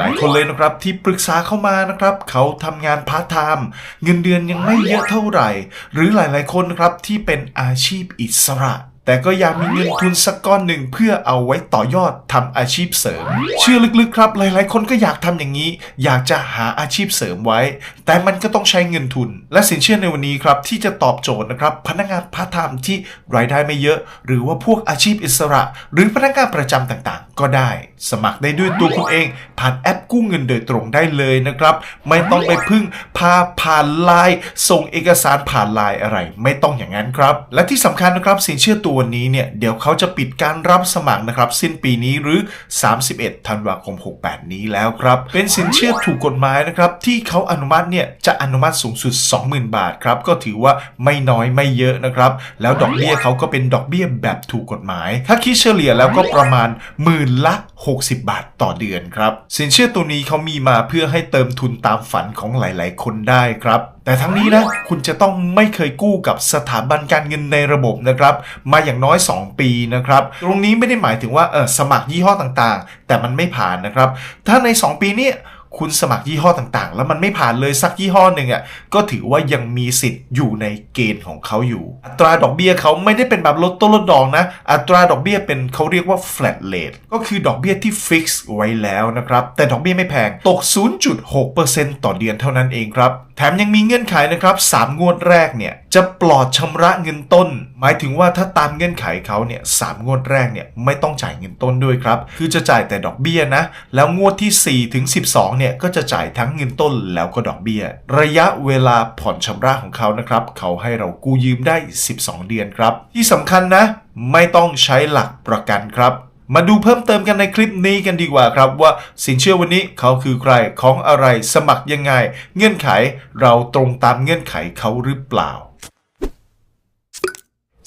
หลายคนเลยนะครับที่ปรึกษาเข้ามานะครับ เขาทำงานพาร์ทไทม์เงินเดือนยังไม่เยอะเท่าไหร่ หรือหลายๆคนนะครับที่เป็นอาชีพอิสระ แต่ก็อยากมีเงินทุนสักก้อนหนึ่งเพื่อเอาไว้ต่อยอดทำอาชีพเสริม เชื่อลึกๆครับ หลายๆ คนก็อยากทำอย่างนี้ อยากจะหาอาชีพเสริมไว้ แต่มันก็ต้องใช้เงินทุน และสินเชื่อในวันนี้ครับที่จะตอบโจทย์นะครับพนักงานพาร์ทไทม์ที่รายได้ไม่เยอะ หรือว่าพวกอาชีพอิสระ หรือพนักงานประจำต่างๆ ก็ได้ สมัครได้ด้วยตัวคุณเอง ผ่านแอปกู้เงินโดยตรงได้เลยนะครับ ไม่ต้องไปพึ่งพาผ่านไลน์ส่งเอกสารผ่านไลน์อะไร ไม่ต้องอย่างนั้นครับ และที่สำคัญนะครับสินเชื่อตัววันี้เนี่ยเดี๋ยวเขาจะปิดการรับสมัครนะครับสิ้นปีนี้หรือ 31 ธันวาคม 68 นี้แล้วครับ เป็นสินเชื่อถูกกฎหมายนะครับที่เขาอนุมัติเนี่ยจะอนุมัติสูงสุด 20,000 บาทครับก็ถือว่าไม่น้อยไม่เยอะนะครับแล้วดอกเบี้ยเขาก็เป็นดอกเบี้ยแบบถูกกฎหมาย ถ้าคิดเฉลี่ยแล้วก็ประมาณหมื่นละ 60 บาทต่อเดือนครับสินเชื่อตัวนี้เขามีมาเพื่อให้เติมทุนตามฝันของหลาย ๆ คนได้ครับ แต่ทั้งนี้นะคุณจะต้องไม่เคยกู้กับสถาบันการเงินในระบบนะครับ มาอย่างน้อย 2 ปีนะครับ ตรงนี้ไม่ได้หมายถึงว่าเออสมัครยี่ห้อต่างๆ แต่มันไม่ผ่านนะครับ ถ้าใน 2 ปีนี้ คุณสมัครยี่ห้อต่างๆ แล้วมันไม่ผ่านเลยสักยี่ห้อหนึ่งอะก็ถือว่ายังมีสิทธิ์อยู่ในเกณฑ์ของเขาอยู่ อัตราดอกเบี้ยเขาไม่ได้เป็นแบบลดต้นลดดอกนะ อัตราดอกเบี้ยเป็นเขาเรียกว่า flat rate ก็คือดอกเบี้ยที่ fix ไว้แล้วนะครับ แต่ดอกเบี้ยไม่แพงตก 0.6%ต่อเดือนเท่านั้นเองครับ แถมยังมีเงื่อนไขนะครับ 3 งวดแรกเนี่ยจะปลอดชำระเงินต้น หมายถึงว่าถ้าตามเงื่อนไขเขาเนี่ยสามงวดแรกเนี่ยไม่ต้องจ่ายเงินต้นด้วยครับ คือจะจ่ายแต่ดอกเบี้ยนะ แล้วงวดที่4ถึง12เนี่ยก็จะจ่ายทั้งเงินต้นแล้วก็ดอกเบี้ย ระยะเวลาผ่อนชำระของเขานะครับเขาให้เรากู้ยืมได้ 12 เดือนครับ ที่สำคัญนะ ไม่ต้องใช้หลักประกันครับมาดูเพิ่มเติมกันในคลิปนี้กันดีกว่าครับ ว่าสินเชื่อวันนี้เขาคือใครของอะไรสมัครยังไง เงื่อนไขเราตรงตามเงื่อนไขเขาหรือเปล่า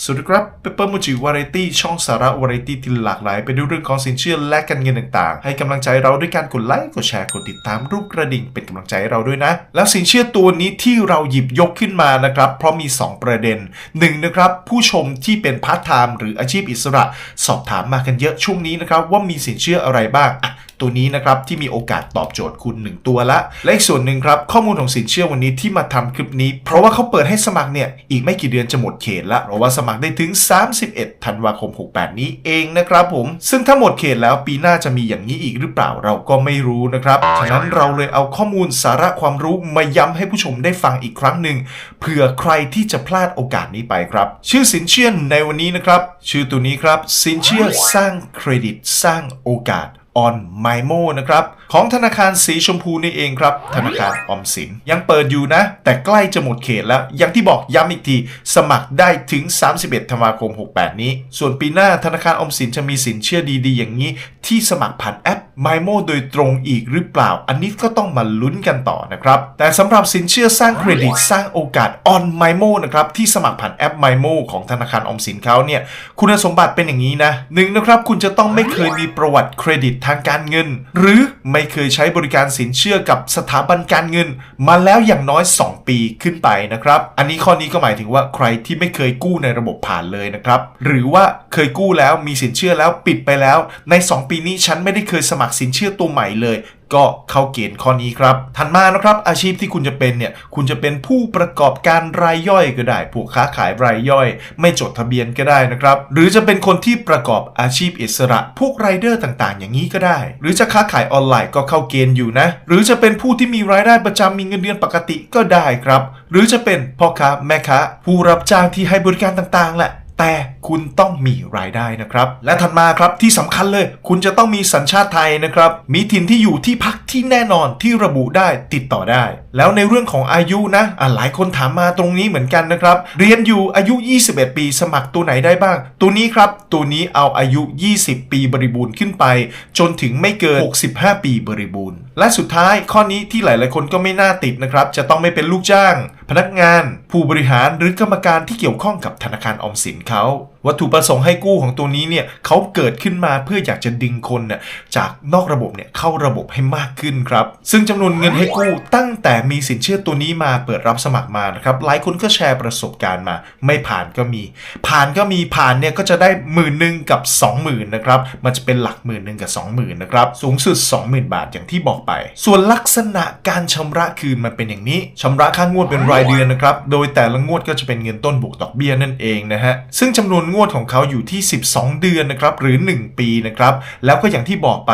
สวัสดีครับเปเปอร์มูจิวาไรตี้ช่องสาระวาไรตี้ที่หลากหลาย ไปดูเรื่องของสินเชื่อและการเงินต่างๆ ให้กำลังใจเราด้วยการกดไลค์กดแชร์กดติดตามรูปกระดิ่งเป็นกำลังใจให้เราด้วยนะ แล้วสินเชื่อตัวนี้ที่เราหยิบยกขึ้นมานะครับ เพราะมี 2 ประเด็นหนึ่งนะครับผู้ชมที่เป็นพาร์ทไทม์หรืออาชีพอิสระ สอบถามมากันเยอะช่วงนี้นะครับว่ามีสินเชื่ออะไรบ้างอะ ตัวนี้นะครับที่มีโอกาสตอบโจทย์คุณ 1 ตัวละ และอีกส่วนหนึ่งครับข้อมูลของสินเชื่อวันนี้ที่มาทำคลิปนี้ เพราะว่าเขาเปิดให้สมัครเนี่ยอีกไม่กี่เดือนจะหมดเขตละเพราะว่าสมัครได้ถึง 31 ธันวาคม 68 นี้เองนะครับผม ซึ่งถ้าหมดเขตแล้วปีหน้าจะมีอย่างนี้อีกหรือเปล่าเราก็ไม่รู้นะครับฉะนั้นเราเลยเอาข้อมูลสาระความรู้มาย้ำให้ผู้ชมได้ฟังอีกครั้งหนึ่งเผื่อใครที่จะพลาดโอกาสนี้ไปครับ ชื่อสินเชื่อในวันนี้นะครับ ชื่อตัวนี้ครับ สินเชื่อสร้างเครดิตสร้างโอกาส on MIMO นะครับ ของธนาคารสีชมพูนี่เองครับ ธนาคารออมสินยังเปิดอยู่นะ แต่ใกล้จะหมดเขตแล้ว อย่างที่บอกย้ำอีกที สมัครได้ถึง 31ธันวาคม 68 นี้ ส่วนปีหน้าธนาคารออมสินจะมีสินเชื่อดีๆ อย่างนี้ ที่สมัครผ่านแอป m y m o โดยตรงอีกหรือเปล่า อันนี้ก็ต้องมาลุ้นกันต่อนะครับ แต่สำหรับสินเชื่อสร้างเครดิตสร้างโอกาส on m y m o นะครับที่สมัครผ่านแอป m y m o ของธนาคารออมสินเขาเนี่ยคุณสมบัติเป็นอย่างนี้นะหนึ่งนะครับคุณจะต้องไม่เคยมีประวัติเครดิตทางการเงิน หรือไม่เคยใช้บริการสินเชื่อกับสถาบันการเงิน มาแล้วอย่างน้อย 2 ปีขึ้นไปนะครับ อันนี้ข้อนี้ก็หมายถึงว่าใครที่ไม่เคยกู้ในระบบผ่านเลยนะครับ หรือว่าเคยกู้แล้วมีสินเชื่อแล้วปิดไปแล้ว ใน 2 ปีนี้ฉันไม่ได้เคยสมัครสินเชื่อตัวใหม่เลย ก็เข้าเกณฑ์ข้อนี้ครับ ถัดมานะครับอาชีพที่คุณจะเป็นเนี่ยคุณจะเป็นผู้ประกอบการรายย่อยก็ได้ผู้ค้าขายรายย่อย ไม่จดทะเบียนก็ได้นะครับ หรือจะเป็นคนที่ประกอบอาชีพอิสระ พวกไรเดอร์ต่างๆ อย่างนี้ก็ได้ หรือจะค้าขายออนไลน์ก็เข้าเกณฑ์อยู่นะ หรือจะเป็นผู้ที่มีรายได้ประจำมีเงินเดือนปกติก็ได้ครับ หรือจะเป็นพ่อค้าแม่ค้าผู้รับจ้างที่ให้บริการต่างๆแหละ แต่คุณต้องมีรายได้นะครับ และถัดมาครับที่สำคัญเลย คุณจะต้องมีสัญชาติไทยนะครับ มีถิ่นที่อยู่ที่พักที่แน่นอนที่ระบุได้ติดต่อได้ แล้วในเรื่องของอายุนะอะหลายคนถามมาตรงนี้เหมือนกันนะครับ เรียนอยู่อายุ 21 ปีสมัครตัวไหนได้บ้าง ตัวนี้ครับ ตัวนี้เอาอายุ 20 ปีบริบูรณ์ขึ้นไป จนถึงไม่เกิน 65 ปีบริบูรณ์ และสุดท้ายข้อนี้ที่หลาย ๆ คนก็ไม่น่าติดนะครับ จะต้องไม่เป็นลูกจ้างพนักงาน ผู้บริหารหรือกรรมการที่เกี่ยวข้องกับธนาคารออมสินเขาวัตถุประสงค์ให้กู้ของตัวนี้เนี่ยเขาเกิดขึ้นมาเพื่ออยากจะดึงคนเนี่ยจากนอกระบบเนี่ยเข้าระบบให้มากขึ้นครับ ซึ่งจำนวนเงินให้กู้ตั้งแต่มีสินเชื่อตัวนี้มาเปิดรับสมัครมานะครับหลายคนก็แชร์ประสบการณ์มา ไม่ผ่านก็มี ผ่านก็มีผ่านเนี่ยก็จะได้หมื่นหนึ่งกับ 20,000นะครับมันจะเป็นหลักหมื่นหนึ่งกับ 20,000นะครับสูงสุด 20,000 บาทอย่างที่บอกไป ส่วนลักษณะการชำระคืนมันเป็นอย่างนี้ชำระค่างวดเป็นรายเดือนนะครับ โดยแต่ละงวดก็จะเป็นเงินต้นบวกดอกเบี้ยนั่นเองนะฮะ ซึ่งจำนวนงวดของเขาอยู่ที่ 12 เดือนนะครับ หรือ 1 ปีนะครับ แล้วก็อย่างที่บอกไป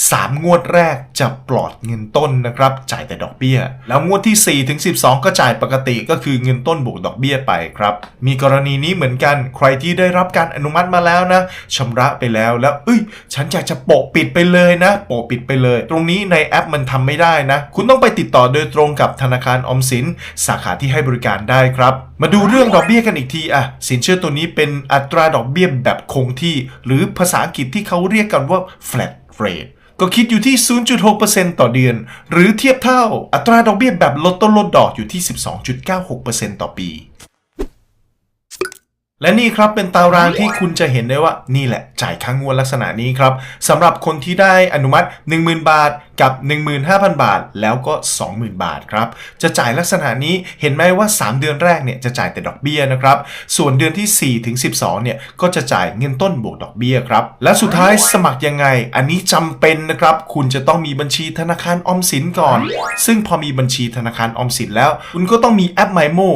3 งวดแรกจะปลอดเงินต้นนะครับ จ่ายแต่ดอกเบี้ย แล้วงวดที่ 4 ถึง 12 ก็จ่ายปกติก็คือเงินต้นบวกดอกเบี้ยไปครับ มีกรณีนี้เหมือนกัน ใครที่ได้รับการอนุมัติมาแล้วนะชำระไปแล้วแล้ว เอ้ย ฉันอยากจะโปะปิดไปเลยนะ โปะปิดไปเลย ตรงนี้ในแอปมันทำไม่ได้นะ คุณต้องไปติดต่อโดยตรงกับธนาคารออมสินสาขาที่ให้บริการได้ครับ มาดูเรื่องดอกเบี้ยกันอีกทีอะสินเชื่อตัวนี้เป็นอัตราดอกเบี้ยแบบคงที่ หรือภาษาอังกฤษที่เขาเรียกกันว่า flat rate ก็คิดอยู่ที่ 0.6%ต่อเดือน หรือเทียบเท่าอัตราดอกเบี้ยแบบลดต้นลดดอกอยู่ที่ 12.96%ต่อปี และนี่ครับเป็นตารางที่คุณจะเห็นได้ว่านี่แหละจ่ายค่างวดลักษณะนี้ครับสำหรับคนที่ได้อนุมัติ 10,000 บาทกับ 15,000 บาท แล้วก็ 20,000 บาทครับจะจ่ายลักษณะนี้เห็นไหมว่า 3 เดือนแรกเนี่ยจะจ่ายแต่ดอกเบี้ยนะครับส่วนเดือนที่4ถึง12เนี่ยก็จะจ่ายเงินต้นบวกดอกเบี้ยครับและสุดท้ายสมัครยังไง อันนี้จำเป็นนะครับคุณจะต้องมีบัญชีธนาคารออมสินก่อน ซึ่งพอมีบัญชีธนาคารออมสินแล้ว คุณก็ต้องมีแอป MyMo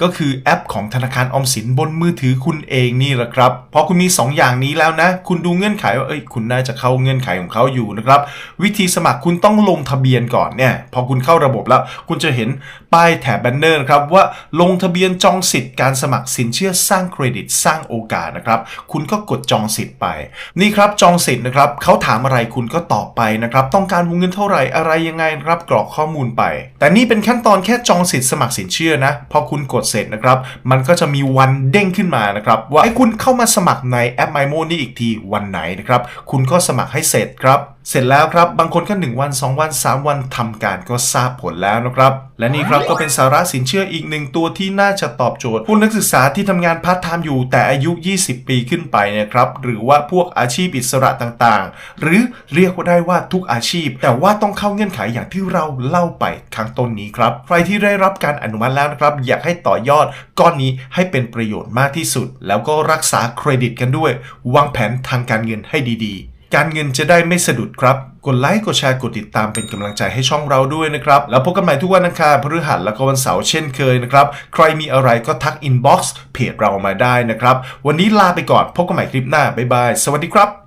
ก็คือแอปของธนาคารออมสินบนมือถือคุณเองนี่แหละครับ พอคุณมี 2 อย่างนี้แล้วนะ คุณดูเงื่อนไขว่าเอ้ยคุณน่าจะเข้าเงื่อนไขของเขาอยู่นะครับ วิธีสมัครคุณต้องลงทะเบียนก่อนเนี่ย พอคุณเข้าระบบแล้ว คุณจะเห็น ป้ายแถบแบนเนอร์ครับว่าลงทะเบียนจองสิทธิ์การสมัครสินเชื่อสร้างเครดิตสร้างโอกาสนะครับคุณก็กดจองสิทธิ์ไป นี่ครับจองสิทธิ์นะครับเขาถามอะไรคุณก็ตอบไปนะครับต้องการวงเงินเท่าไหร่อะไรยังไงนะครับกรอกข้อมูลไป แต่นี่เป็นขั้นตอนแค่จองสิทธิ์สมัครสินเชื่อนะพอคุณกดเสร็จนะครับมันก็จะมีวันเด้งขึ้นมานะครับว่าให้คุณเข้ามาสมัครในแอป MyMo นี่อีกทีวันไหนนะครับคุณก็สมัครให้เสร็จครับเสร็จแล้วครับ บางคนก็1วัน 2 วัน 3 วันทำการก็ทราบผลแล้วนะครับ และนี่ครับก็เป็นสาระสินเชื่ออีกหนึ่งตัวที่น่าจะตอบโจทย์ ผู้นักศึกษาที่ทำงานพาร์ทไทม์อยู่แต่อายุ 20 ปีขึ้นไปนะครับ หรือว่าพวกอาชีพอิสระต่างๆ หรือเรียกว่าได้ว่าทุกอาชีพ แต่ว่าต้องเข้าเงื่อนไขอย่างที่เราเล่าไปข้างต้นนี้ครับ ใครที่ได้รับการอนุมัติแล้วนะครับ อยากให้ต่อยอดก้อนนี้ให้เป็นประโยชน์มากที่สุด แล้วก็รักษาเครดิตกันด้วย วางแผนทางการเงินให้ดีๆ การเงินจะได้ไม่สะดุดครับ กดไลค์ กดแชร์ กดติดตามเป็นกำลังใจให้ช่องเราด้วยนะครับ แล้วพบกันใหม่ทุกวันอังคารพฤหัสแล้วก็วันเสาร์เช่นเคยนะครับ ใครมีอะไรก็ทักอินบ็อกซ์เพจเรามาได้นะครับ วันนี้ลาไปก่อน พบกันใหม่คลิปหน้า บ๊ายบาย สวัสดีครับ